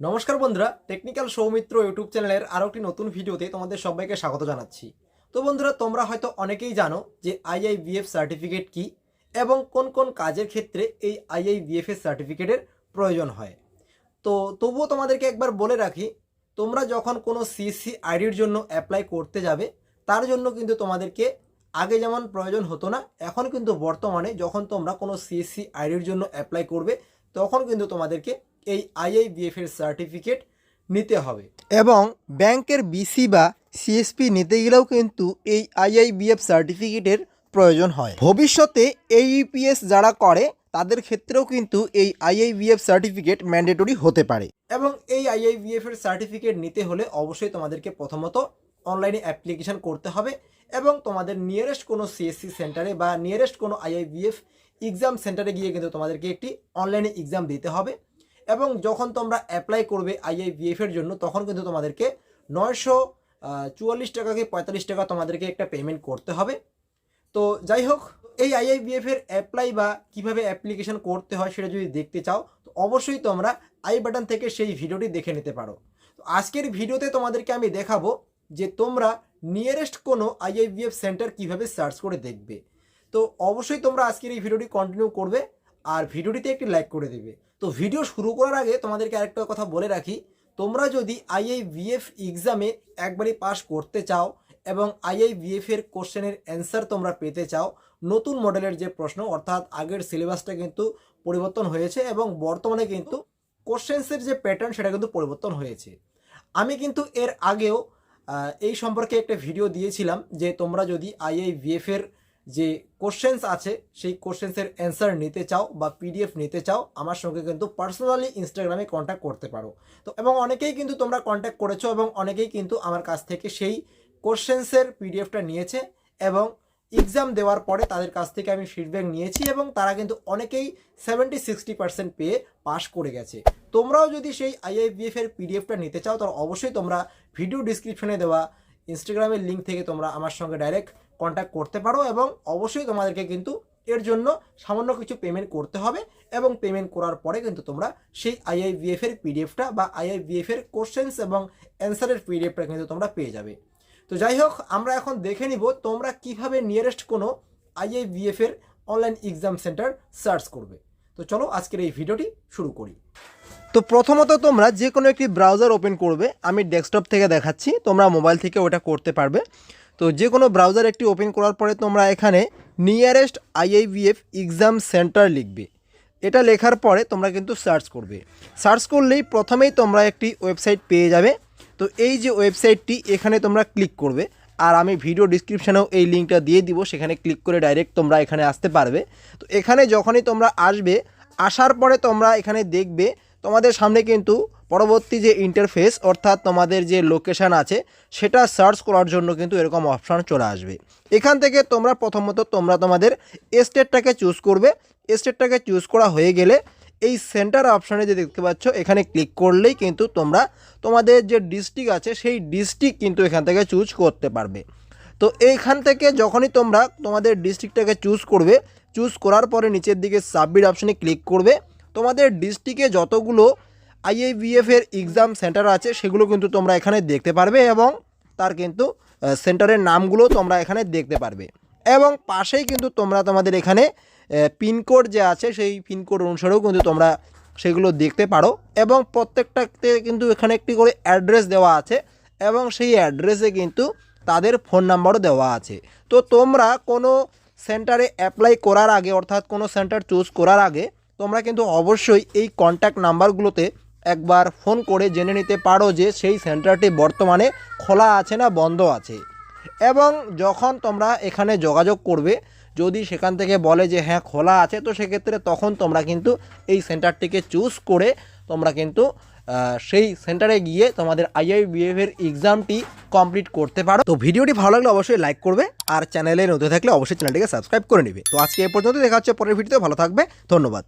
নমস্কার বন্ধুরা technical Soumitra YouTube চ্যানেলের আরও একটি নতুন ভিডিওতে তোমাদের সবাইকে স্বাগত জানাচ্ছি। তো বন্ধুরা, তোমরা হয়তো অনেকেই জানো যে আইআইবিএফ সার্টিফিকেট কি এবং কোন কোন কাজের ক্ষেত্রে এই আইআইবিএফ এর সার্টিফিকেটের প্রয়োজন হয়। তো তবুও তোমাদেরকে একবার বলে রাখি, তোমরা যখন কোনো সিসি আইডির জন্য অ্যাপ্লাই করতে যাবে, তার জন্য কিন্তু তোমাদেরকে আগে যেমন প্রয়োজন হতো না, এখন কিন্তু বর্তমানে যখন তোমরা কোনো সিএসসি আইডির জন্য অ্যাপ্লাই করবে, তখন কিন্তু তোমাদেরকে এই আইআইবিএফ এর সার্টিফিকেট নিতে হবে। এবং ব্যাংকের বিসি বা সিএসপি নিতে গেলেও কিন্তু এই আইআইবিএফ সার্টিফিকেটের প্রয়োজন হয়। ভবিষ্যতে এই ইউপিএস যারা করে তাদের ক্ষেত্রেও কিন্তু এই আইআইবিএফ সার্টিফিকেট ম্যান্ডেটরি হতে পারে। এবং এই আইআইবিএফ এর সার্টিফিকেট নিতে হলে অবশ্যই তোমাদেরকে প্রথমত অনলাইনে অ্যাপ্লিকেশন করতে হবে এবং তোমাদের নিয়ারেস্ট কোনো সিএসসি সেন্টারে বা নিয়ারেস্ট কোনো আইআইবিএফ এক্সাম সেন্টারে গিয়ে কিন্তু তোমাদেরকে একটি অনলাইনে এক্সাম দিতে হবে। এবং যখন তোমরা অ্যাপ্লাই করবে আইআইবিএফ এর জন্য, তখন কিন্তু তোমাদেরকে নয়শো চুয়াল্লিশ টাকা কি পঁয়তাল্লিশ টাকা তোমাদেরকে একটা পেমেন্ট করতে হবে। তো যাই হোক, এই আইআইবিএফ এর অ্যাপ্লাই বা কীভাবে অ্যাপ্লিকেশন করতে হয় সেটা যদি দেখতে চাও, তো অবশ্যই তোমরা আই বাটন থেকে সেই ভিডিওটি দেখে নিতে পারো। তো আজকের ভিডিওতে তোমাদেরকে আমি দেখাবো যে তোমরা নিয়ারেস্ট কোনো আইআইবিএফ সেন্টার কীভাবে সার্চ করে দেখবে। তো অবশ্যই তোমরা আজকের এই ভিডিওটি কন্টিনিউ করবে, আর ভিডিওটিতে একটি লাইক করে দেবে। তো ভিডিও শুরু করার আগে তোমাদেরকে আরেকটা কথা বলে রাখি। তোমরা যদি আইআইভিএফ এক্সামে একবারই পাস করতে চাও এবং আইআইভিএফ এর কোশ্চেনের অ্যান্সার তোমরা পেতে চাও, নতুন মডেলের যে প্রশ্ন, অর্থাৎ আগের সিলেবাসটা কিন্তু পরিবর্তন হয়েছে এবং বর্তমানে কিন্তু কোশ্চেন্সের যে প্যাটার্ন সেটা কিন্তু পরিবর্তন হয়েছে। আমি কিন্তু এর আগেও এই সম্পর্কে একটা ভিডিও দিয়েছিলাম যে তোমরা যদি আইআই আইআইভিএফ এর যে কোশ্চেন্স আছে, সেই কোশ্চেন্সের অ্যান্সার নিতে চাও বা পিডিএফ নিতে চাও, আমার সঙ্গে কিন্তু পার্সোনালি ইনস্টাগ্রামে কন্ট্যাক্ট করতে পারো। তো এবং অনেকেই কিন্তু তোমরা কন্ট্যাক্ট করেছ এবং অনেকেই কিন্তু আমার কাছ থেকে সেই কোশ্চেন্সের পিডিএফটা নিয়েছে এবং এক্সাম দেওয়ার পরে তাদের কাছ থেকে আমি ফিডব্যাক নিয়েছি এবং তারা কিন্তু অনেকেই সেভেন্টি সিক্সটি পার্সেন্ট পেয়ে পাস করে গেছে। তোমরাও যদি সেই আইআইবিএফ এর পিডিএফটা নিতে চাও, তাহলে অবশ্যই তোমরা ভিডিও ডিসক্রিপশনে দেওয়া ইনস্টাগ্রামের লিঙ্ক থেকে তোমরা আমার সঙ্গে ডাইরেক্ট কন্ট্যাক্ট করতে পারো এবং অবশ্যই তোমাদেরকে কিন্তু এর জন্য সামান্য কিছু পেমেন্ট করতে হবে এবং পেমেন্ট করার পরে কিন্তু তোমরা সেই আইআইবিএফ এর পিডিএফটা বা আইআইবিএফ এর কোশ্চেন্স এবং অ্যান্সারের পিডিএফটা কিন্তু তোমরা পেয়ে যাবে। তো যাই হোক, আমরা এখন দেখে নিব তোমরা কীভাবে নিয়ারেস্ট কোনো আইআইবিএফ এর অনলাইন এক্সাম সেন্টার সার্চ করবে। তো চলো আজকের এই ভিডিওটি শুরু করি। তো প্রথমত তোমরা যে কোনো একটি ব্রাউজার ওপেন করবে, আমি ডেস্কটপ থেকে দেখাচ্ছি, তোমরা মোবাইল থেকে ওটা করতে পারবে। তো যে কোনো ব্রাউজার একটি ওপেন করার পরে তোমরা এখানে নিয়ারেস্ট আইআইবিএফ এক্সাম সেন্টার লিখবে। এটা লেখার পরে তোমরা কিন্তু সার্চ করবে। সার্চ করলেই প্রথমেই তোমরা একটি ওয়েবসাইট পেয়ে যাবে। তো এই যে ওয়েবসাইটটি এখানে তোমরা ক্লিক করবে। আর আমি ভিডিও ডিসক্রিপশানেও এই লিঙ্কটা দিয়ে দিব, সেখানে ক্লিক করে ডাইরেক্ট তোমরা এখানে আসতে পারবে। তো এখানে যখনই তোমরা আসবে, আসার পরে তোমরা এখানে দেখবে, তোমাদের সামনে কিন্তু পরবর্তী যে ইন্টারফেস অর্থাৎ তোমাদের যে লোকেশান আছে, সেটা সার্চ করার জন্য কিন্তু এরকম অপশান চলে আসবে। এখান থেকে তোমরা প্রথমত, তোমরা তোমাদের স্টেটটাকে চুজ করবে। স্টেটটাকে চুজ করা হয়ে গেলে এই সেন্টার অপশানে যে দেখতে পাচ্ছ, এখানে ক্লিক করলেই কিন্তু তোমরা তোমাদের যে ডিস্ট্রিক্ট আছে, সেই ডিস্ট্রিক্ট কিন্তু এখান থেকে চুজ করতে পারবে। তো এইখান থেকে যখনই তোমরা তোমাদের ডিস্ট্রিক্টটাকে চুজ করবে চুজ করার পরে নিচের দিকে সাবমিট অপশানে ক্লিক করবে। তোমাদের ডিস্ট্রিক্টে যতগুলো আইআইবিএফ এর এক্সাম সেন্টার আছে, সেগুলো কিন্তু তোমরা এখানে দেখতে পারবে এবং তার কিন্তু সেন্টারের নামগুলো তোমরা এখানে দেখতে পারবে। এবং পাশেই কিন্তু তোমরা তোমাদের এখানে পিনকোড যে আছে, সেই পিনকোড অনুসারেও কিন্তু তোমরা সেগুলো দেখতে পারো। এবং প্রত্যেকটাতে কিন্তু এখানে একটি করে অ্যাড্রেস দেওয়া আছে এবং সেই অ্যাড্রেসে কিন্তু তাদের ফোন নাম্বারও দেওয়া আছে। তো তোমরা কোনো সেন্টারে অ্যাপ্লাই করার আগে, অর্থাৎ কোনো সেন্টার চুজ করার আগে, তোমরা কিন্তু অবশ্যই এই কন্ট্যাক্ট নাম্বারগুলোতে একবার ফোন করে জেনে নিতে পারো যে সেই সেন্টারটি বর্তমানে খোলা আছে না বন্ধ আছে। এবং যখন তোমরা এখানে যোগাযোগ করবে, যদি সেখান থেকে বলে যে হ্যাঁ খোলা আছে, তো সেক্ষেত্রে তখন তোমরা কিন্তু এই সেন্টারটিকে চুজ করে তোমরা কিন্তু সেই সেন্টারে গিয়ে তোমাদের আইআইবিএফ এর এক্সামটি কমপ্লিট করতে পারো। তো ভিডিওটি ভালো লাগলে অবশ্যই লাইক করবে আর চ্যানেলে নতুন থাকলে অবশ্যই চ্যানেলটিকে সাবস্ক্রাইব করে নেবে। তো আজকে এই পর্যন্ত দেখা হচ্ছে পরের ভিডিওতে, ভালো থাকবে, ধন্যবাদ।